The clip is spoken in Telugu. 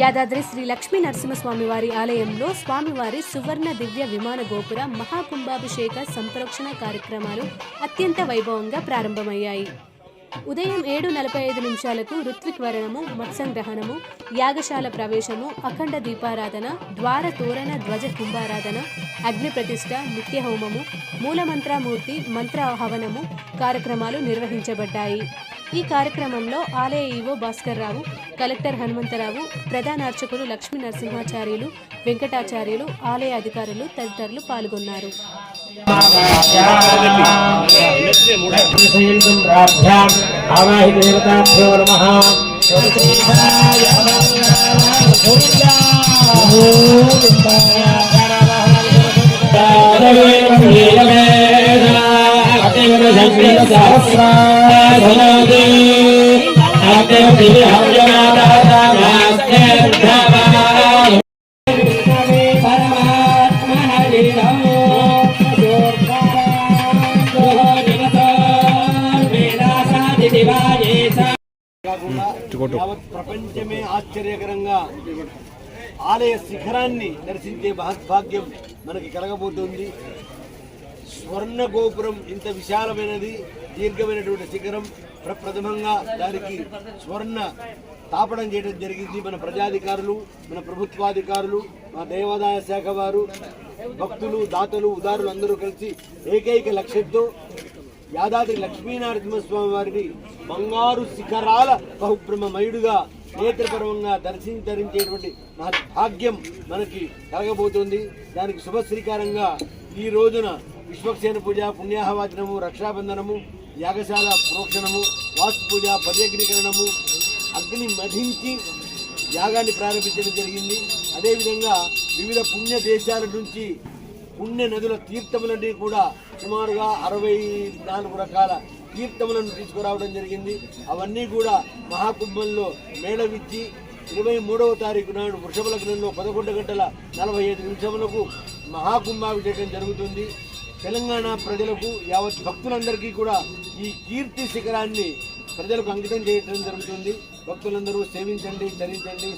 యాదాద్రి శ్రీ లక్ష్మీ నరసింహస్వామి వారి ఆలయంలో స్వామివారి సువర్ణ దివ్య విమాన గోపుర మహాకుంభాభిషేక సంప్రోక్షణ కార్యక్రమాలు అత్యంత వైభవంగా ప్రారంభమయ్యాయి. ఉదయం ఏడు నలభై ఐదు నిమిషాలకు ఋత్విక్వరణము మత్సంగ్రహణము యాగశాల ప్రవేశము అఖండ దీపారాధన ద్వార తోరణ ధ్వజ కుంభారాధన అగ్ని ప్రతిష్ట నిత్య హోమము మూలమంత్రమూర్తి మంత్ర హవనము కార్యక్రమాలు నిర్వహించబడ్డాయి. ఈ కార్యక్రమంలో ఆలయ ఈవో భాస్కర్ రావు కలెక్టర్ హనుమంతరావు ప్రధాన అర్చకులు లక్ష్మీ నరసింహాచార్యులు వెంకటాచార్యులు ఆలయ అధికారులు తదితరులు పాల్గొన్నారు. ఆవాహి ప్రపంచమే ఆశ్చర్యకరంగా ఆలయ శిఖరాన్ని దర్శించే భాగ్యం మనకి కలగబోతుంది. స్వర్ణ గోపురం ఇంత విశాలమైనది దీర్ఘమైనటువంటి శిఖరం ప్రప్రథమంగా దానికి స్వర్ణ తాపడం చేయడం జరిగింది. మన ప్రజాధికారులు మన ప్రభుత్వాధికారులు మా దేవాదాయ శాఖ వారు భక్తులు దాతలు ఉదారులు అందరూ కలిసి ఏకైక లక్ష్యంతో యాదాద్రి లక్ష్మీనరసింహస్వామి వారిని బంగారు శిఖరాల బహుబ్రహ్మమయుడుగా నేత్రపరమంగా దర్శించరించేటువంటి మహద్భాగ్యం మనకి కలగబోతుంది. దానికి శుభ శ్రీకారంగా ఈ రోజున విశ్వక్సేన పూజ పుణ్యాహవాచనము రక్షాబంధనము యాగశాల ప్రోక్షణము వాస్తు పూజ పర్యగ్నీకరణము అగ్ని మధించి యాగాన్ని ప్రారంభించడం జరిగింది. అదేవిధంగా వివిధ పుణ్య దేశాల నుంచి పుణ్య నదుల తీర్థములన్నీ కూడా సుమారుగా అరవై నాలుగు రకాల తీర్థములను తీసుకురావడం జరిగింది. అవన్నీ కూడా మహాకుంభంలో మేళవిచ్చి ఇరవై మూడవ తారీఖు నాడు వృషభ లగ్నంలో పదకొండు గంటల నలభై ఐదు నిమిషములకు మహాకుంభాభిషేకం జరుగుతుంది. తెలంగాణ ప్రజలకు యావత్ భక్తులందరికీ కూడా ఈ కీర్తి శిఖరాన్ని ప్రజలకు అంకితం చేయడం జరుగుతుంది. భక్తులందరూ సేవించండి ధరించండి.